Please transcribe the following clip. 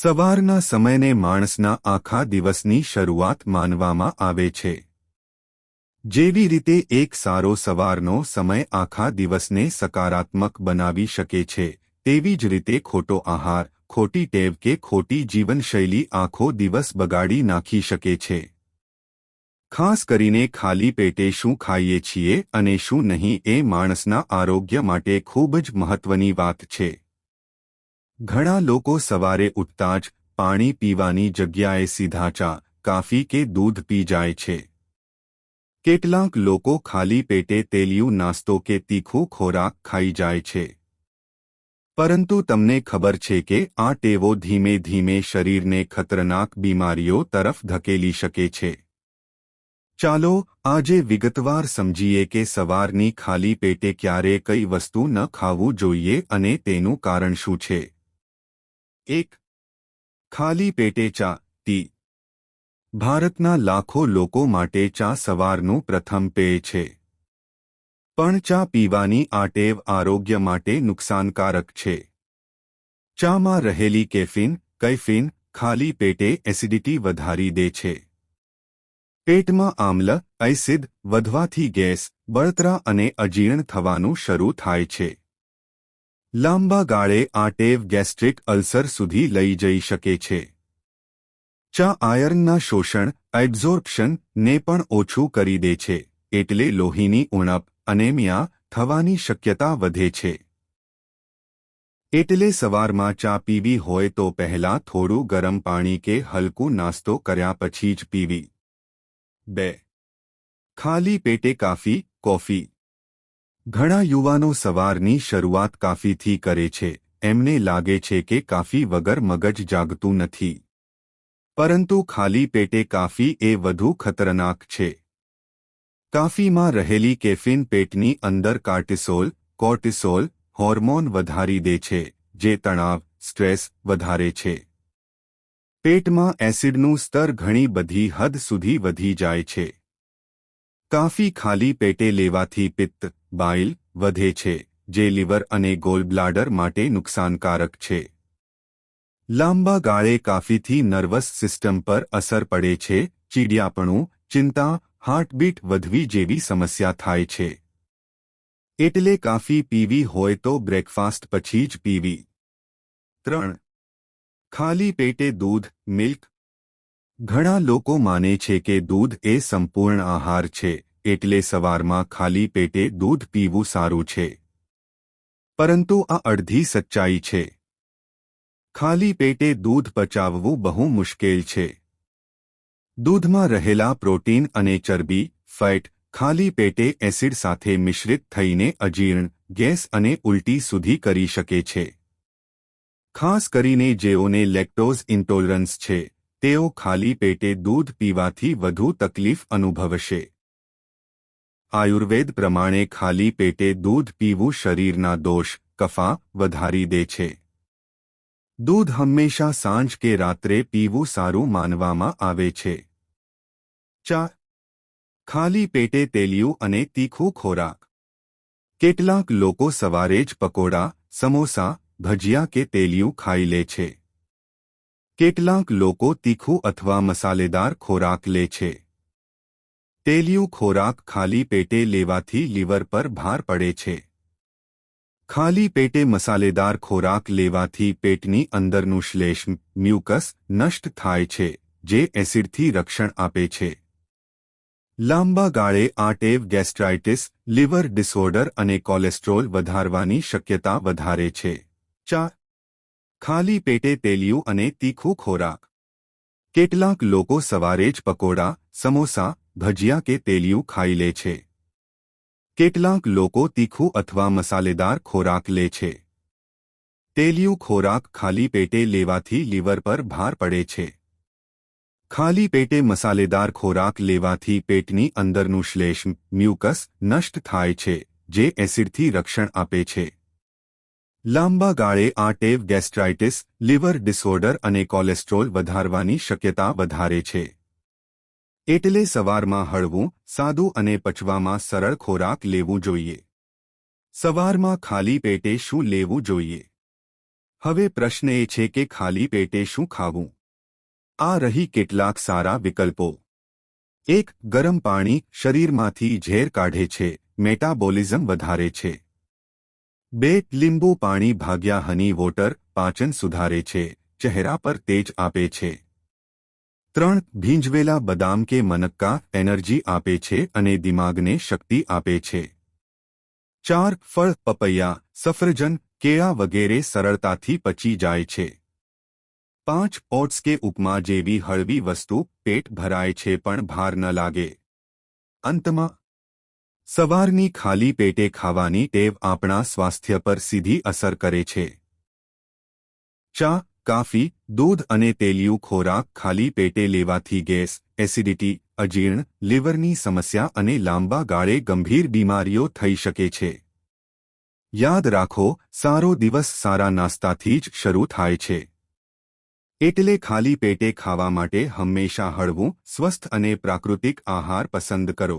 સવારના સમયને માણસના આખા દિવસની શરૂઆત માનવામાં આવે છે. જેવી રીતે એક સારો સવારનો સમય આખા દિવસને સકારાત્મક બનાવી શકે છે, તેવી જ રીતે ખોટો આહાર, ખોટી ટેવ કે ખોટી જીવનશૈલી આખો દિવસ બગાડી નાખી શકે છે. ખાસ કરીને ખાલી પેટે શું ખાઈએ છીએ અને શું નહીં એ માણસના આરોગ્ય માટે ખૂબ જ મહત્વની વાત છે. ઘણા લોકો સવારે ઉઠતા જ પાણી પીવાની જગ્યાએ સીધા ચા, કાફી કે દૂધ પી જાય છે. કેટલાક લોકો ખાલી પેટે તેલિયું નાસ્તો કે તીખું ખોરાક ખાઈ જાય છે. પરંતુ તમને ખબર છે કે આ ટેવો ધીમે ધીમે શરીરને ખતરનાક બીમારીઓ તરફ ધકેલી શકે છે. ચાલો આજે વિગતવાર સમજીએ કે સવારની ખાલી પેટે ક્યારે કઈ વસ્તુ ન ખાવું જોઈએ અને તેનું કારણ શું છે. એક ખાલી પેટે ચા ટી ભારતના લાખો લોકો માટે ચા સવારનું પ્રથમ પેય છે. પણ ચા પીવાની આ ટેવ આરોગ્ય માટે નુકસાનકારક છે. ચામાં રહેલી કેફીન, કૈફીન, ખાલી પેટે એસિડિટી વધારી દે છે. પેટમાં આમ્લ, એસિડ વધવાથી ગેસ, બળતરા અને અજીર્ણ થવાનું શરૂ થાય છે. લાંબા ગાળે આ ટેવ ગેસ્ટ્રિક અલ્સર સુધી લઈ જઈ શકે છે. ચા આયર્નના શોષણ, એબ્ઝોર્પ્શન, ને પણ ઓછું કરી દે છે, એટલે લોહીની ઉણપ, અનેમિયા થવાની શક્યતા વધે છે. એટલે સવારમાં ચા પીવી હોય તો પહેલા થોડું ગરમ પાણી કે હલકું નાસ્તો કર્યા પછી જ પીવી. બે. ખાલી પેટે કાફી, કોફી. ઘણા યુવાનો સવારની શરૂઆત કાફીથી કરે છે. એમને લાગે છે કે કાફી વગર મગજ જાગતું નથી. પરંતુ ખાલી પેટે કાફી એ વધુ ખતરનાક છે. કાફીમાં રહેલી કેફીન પેટની અંદર કાર્ટિસોલ, કોર્ટિસોલ હોર્મોન વધારી દે છે, જે તણાવ, સ્ટ્રેસ વધારે છે. પેટમાં એસિડનું સ્તર ઘણી બધી હદ સુધી વધી જાય છે. કાફી ખાલી પેટે લેવાથી પિત્ત બાઇલ વધે છે, જે લીવર અને ગોલબ્લાડર માટે નુકસાનકારક છે. લાંબા ગાળે કાફીથી નર્વસ સિસ્ટમ પર અસર પડે છે, ચીડિયાપણું, ચિંતા, હાર્ટબીટ વધવી જેવી સમસ્યા થાય છે. એટલે કાફી પીવી હોય તો બ્રેકફાસ્ટ પછી જ પીવી. ત્રણ. ખાલી પેટે દૂધ, મિલ્ક. ઘણા લોકો માને છે કે દૂધ એ સંપૂર્ણ આહાર છે. એટલે સવારમાં ખાલી પેટે દૂધ પીવું સારું છે. પરંતુ આ અડધી સચ્ચાઈ છે. ખાલી પેટે દૂધ પચાવવું બહુ મુશ્કેલ છે. દૂધમાં રહેલા પ્રોટીન અને ચરબી, ફેટ, ખાલી પેટે એસિડ સાથે મિશ્રિત થઈને અજીર્ણ, ગેસ અને ઉલટી સુધી કરી શકે છે. ખાસ કરીને જેઓને લેક્ટોઝ ઇન્ટોલરન્સ છે, તેઓ ખાલી પેટે દૂધ પીવાથી વધુ તકલીફ અનુભવશે. આયુર્વેદ પ્રમાણે ખાલી પેટે દૂધ પીવું શરીરના દોષ, કફા, વધારી દે છે. દૂધ હંમેશા સાંજ કે રાત્રે પીવું સારું માનવામાં આવે છે. ચા. ખાલી પેટે તેલિયું અને તીખું ખોરાક. કેટલાક લોકો સવારે જ પકોડા, સમોસા, ભજીયા કે તેલિયું ખાઈ લે છે. કેટલાક લોકો તીખું અથવા મસાલેદાર ખોરાક લે છે. તેલિયું ખોરાક ખાલી પેટે લેવાથી લીવર પર ભાર પડે છે. ખાલી પેટે મસાલેદાર ખોરાક લેવાથી પેટની અંદરનું શ્લેષ્મ, મ્યુકસ, નષ્ટ થાય છે, જે એસિડથી રક્ષણ આપે છે. લાંબા ગાળે આ ટેવ ગેસ્ટ્રાઇટિસ, લીવર ડિસઓર્ડર અને કોલેસ્ટ્રોલ વધારવાની શક્યતા વધારે છે. ચાર ખાલી પેટે તેલિયું અને તીખું ખોરાક. કેટલાક લોકો સવારે જ પકોડા, સમોસા ભજીયા કે તેલિયું ખાઈ લે છે. કેટલાક લોકો તીખું અથવા મસાલેદાર ખોરાક લે છે. તેલિયું ખોરાક ખાલી પેટે લેવાથી લીવર પર ભાર પડે છે. ખાલી પેટે મસાલેદાર ખોરાક લેવાથી પેટની અંદરનું શ્લેષ્મ, મ્યુકસ, નષ્ટ થાય છે, જે એસિડથી રક્ષણ આપે છે. લાંબા ગાળે આ ટેવ ગેસ્ટ્રાઇટિસ, લીવર ડિસઓર્ડર અને કોલેસ્ટ્રોલ વધારવાની શક્યતા વધારે છે. એટલે સવારમાં હળવું, સાદું અને પચવામાં સરળ ખોરાક લેવું જોઈએ. સવારમાં ખાલી પેટે શું લેવું જોઈએ? હવે પ્રશ્ન એ છે કે ખાલી પેટે શું ખાવું? આ રહી કેટલાક સારા વિકલ્પો. એક, ગરમ પાણી શરીરમાંથી ઝેર કાઢે છે, મેટાબોલિઝમ વધારે છે. બે, લીંબુ પાણી ભાગ્યા હની વોટર, પાચન સુધારે છે, ચહેરા પર તેજ આપે છે. ત્રણ ભીંજવેલા બદામ કે મનક્કા એનર્જી આપે છે અને દિમાગને શક્તિ આપે છે. ચાર ફળ, પપૈયા, સફરજન, કેળા વગેરે સરળતાથી પચી જાય છે. પાંચ ઓટ્સ કે ઉપમા જેવી હળવી વસ્તુ પેટ ભરાય છે પણ ભાર ન લાગે. અંતમાં, સવારની ખાલી પેટે ખાવાની ટેવ આપણા સ્વાસ્થ્ય પર સીધી અસર કરે છે. ચા કાફી, દૂધ અને તેલિયું ખોરાક ખાલી પેટે લેવાથી ગેસ, એસિડિટી, અજીર્ણ, લીવરની સમસ્યા અને લાંબા ગાળે ગંભીર બીમારીઓ થઈ શકે છે. યાદ રાખો, સારો દિવસ સારા નાસ્તાથી જ શરૂ થાય છે. એટલે ખાલી પેટે ખાવા માટે હંમેશા હળવું, સ્વસ્થ અને પ્રાકૃતિક આહાર પસંદ કરો.